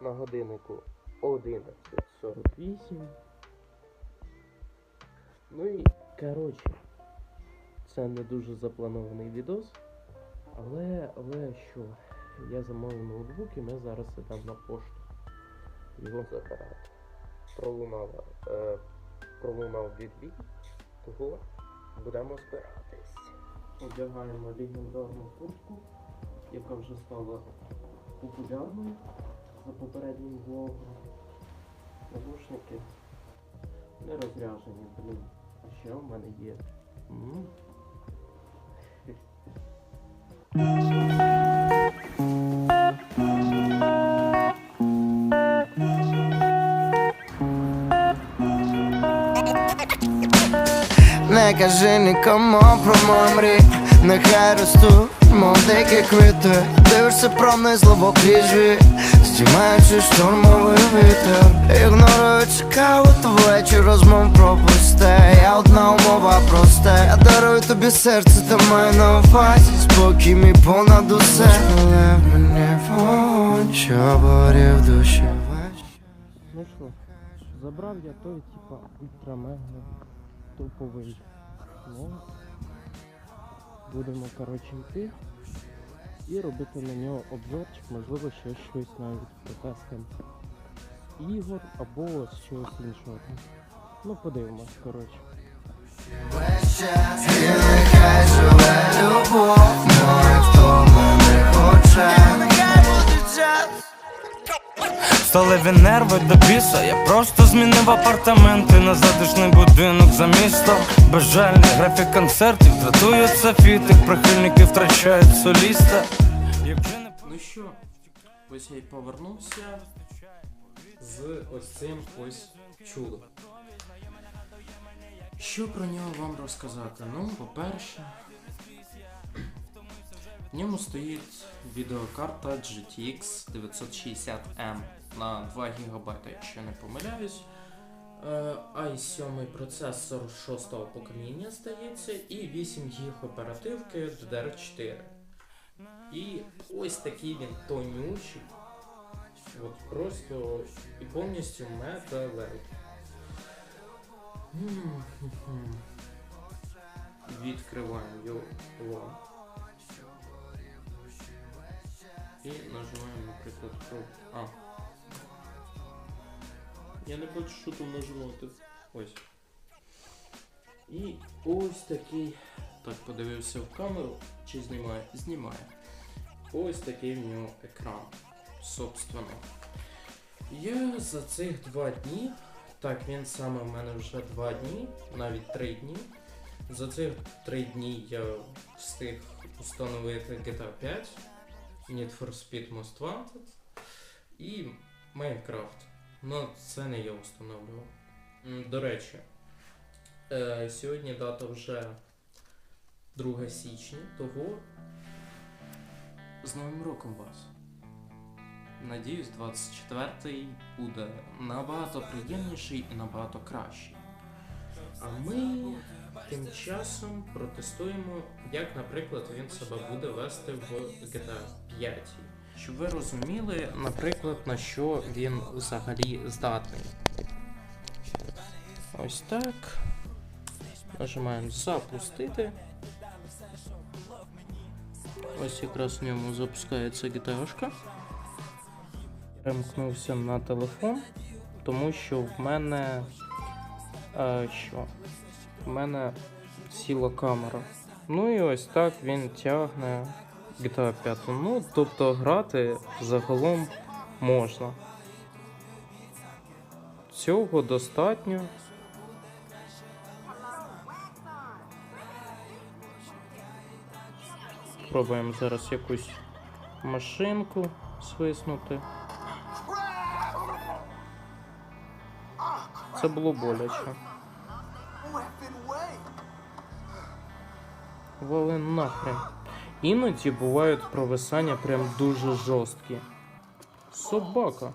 на годиннику 11.48. Ну і коротше, це не дуже запланований відос. Але, але що? Я замовив ноутбук і ми зараз ідемо на пошту. Його забирати. Пролунав, е, пролунав відбій, того будемо збиратись. Одягаємо легендарну куртку, яка вже стала популярною за попереднім влогом. Навушники не розряжені, блін. Ще в мене є. Не кажи нікому про мої мрії Нехай ростуть, мов дикі квіти Дивишся пронизливо крізь вік Здіймаючи штурмовий вітер Ігноруючи каву, то вечір розмов про пусте Я одна умова проста Я дарую тобі серце, та маю на увазі. Спокій мій понад усе. Але мені вогонь, що борів душі Ну що, забрав я той, типа, ультрамега топовий. Будемо, коротше, йти і робити на нього обзорчик, можливо, ще щось навіть протестимо ігор або щось іншого. Ну, подивимось, коротше. Весь час Сталеві нерви до біса, я просто змінив апартаменти на затишний будинок за містом. Безжальний графік концертів, дратує софітик, прихильники втрачають соліста. Ну що, ось я й повернувся з ось цим ось чудом. Що про нього вам розказати? Ну, по-перше, в ньому стоїть відеокарта GTX 960M на 2 ГБ, якщо не помиляюсь. Е, i7 процесор 6 покоління здається, і 8 ГБ оперативки DDR4. І ось такий він тонючий. От просто і повністю металевий. Відкриваємо його. І нажимаємо, наприклад, про. А. Я не хочу що там нажимати. Ось. І ось такий. Так, подивився в камеру, чи знімає? Знімає. Ось такий в нього екран. Собственно. Я за цих два дні, так, він саме в мене вже два дні, навіть три дні. За цих три дні я встиг установити GTA 5, Need for Speed Most Wanted і Minecraft. Ну, це не я встановлював. До речі, е, сьогодні дата вже 2 січня, того з Новим роком вас. Надіюсь, 24-й буде набагато приємніший і набагато кращий. А ми тим часом протестуємо, як, наприклад, він себе буде вести в GTA 5. Щоб ви розуміли, наприклад, на що він взагалі здатний. Ось так. Нажимаємо запустити. Ось якраз в ньому запускається GTA. Перемкнувся на телефон, тому що в мене. А, що? В мене сіла камера. Ну і ось так він тягне GTA 5. Ну, тобто грати загалом можна. Цього достатньо. Пробуємо зараз якусь машинку свиснути. Це було боляче. Вали нахрен. Іноді бувають провисання прям дуже жорсткі. Собака.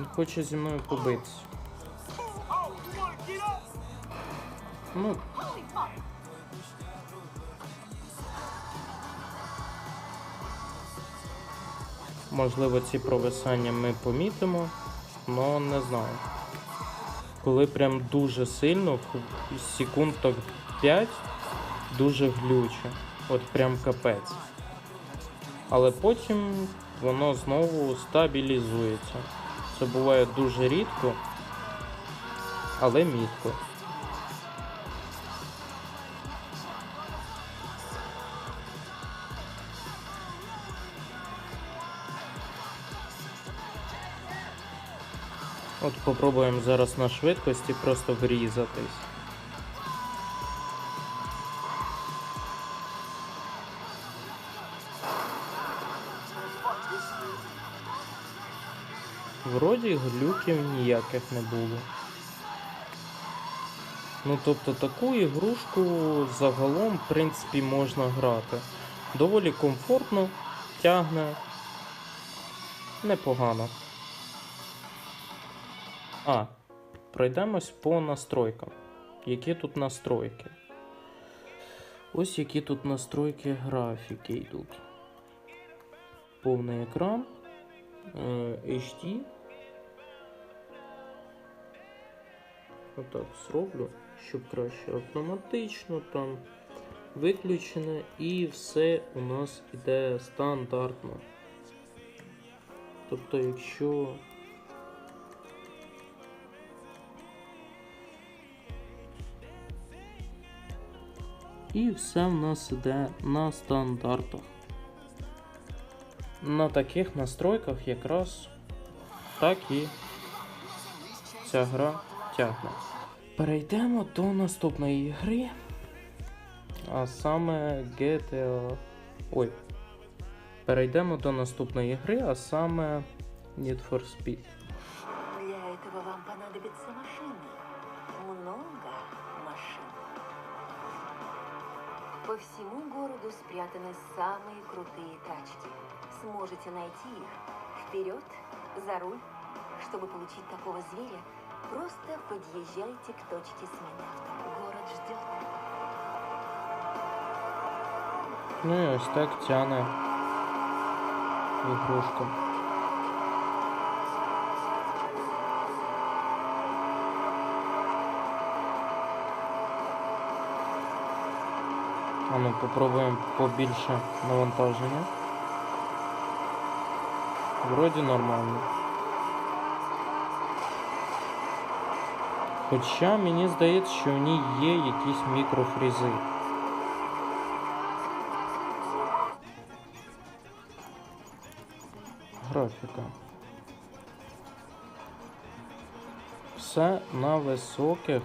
Він хоче зі мною побитися. Ну. можливо, ці провисання ми помітимо, але не знаю. Коли прям дуже сильно, секунд так 5, дуже глюче. От прям капець. Але потім воно знову стабілізується. Це буває дуже рідко, але мітко. От попробуємо зараз на швидкості просто врізатись. Вроді глюків ніяких не було. Ну тобто таку ігрушку загалом, в принципі, можна грати. Доволі комфортно, тягне. Непогано. А, пройдемось по настройкам. Які тут настройки? Ось які тут настройки графіки йдуть. Повний екран. HD. Отак зроблю, щоб краще автоматично там виключене і все у нас іде стандартно. Тобто, якщо І все в нас іде на стандартах. На таких настройках якраз так і ця гра тягне. Перейдемо до наступної гри. А саме GTA. Ой. Перейдемо до наступної гри, а саме Need for Speed. Для этого вам понадобится машина. Всему городу спрятаны самые крутые тачки. Сможете найти их вперед, за руль. Чтобы получить такого зверя, просто подъезжайте к точке смены. Город ждет. Ну і ось так тяне ігрушку. А ну попробуємо побільше навантаження. Вроді нормально. Хоча мені здається, що в ній є якісь мікрофрізи. Графіка. Все на високих,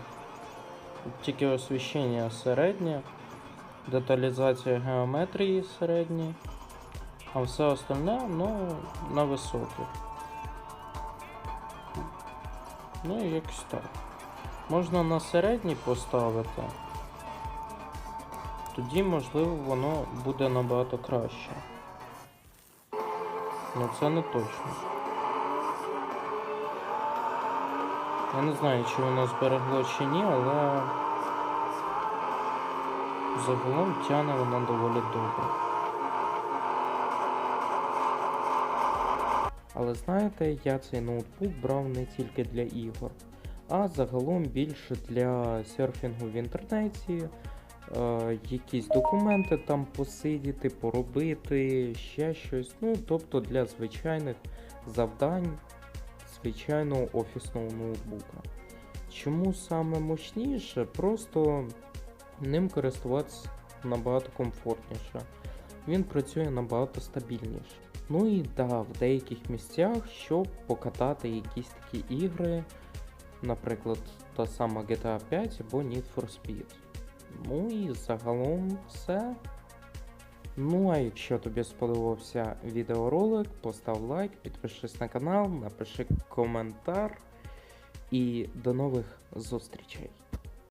тільки освіщення середнє, деталізація геометрії середня, а все остальне ну, на високих. Ну, і якось так. Можна на середній поставити. Тоді, можливо, воно буде набагато краще. Ну це не точно. Я не знаю, чи воно зберегло чи ні, але загалом тяне воно доволі добре. Але знаєте, я цей ноутбук брав не тільки для ігор, а загалом більше для серфінгу в інтернеті, е, якісь документи там посидіти, поробити, ще щось. Ну, тобто для звичайних завдань звичайного офісного ноутбука. Чому саме мощніше? Просто ним користуватися набагато комфортніше. Він працює набагато стабільніше. Ну і да, в деяких місцях, щоб покатати якісь такі ігри, наприклад, та сама GTA 5 або Need for Speed. Ну і загалом все. Ну а якщо тобі сподобався відеоролик, постав лайк, підпишись на канал, напиши коментар і до нових зустрічей.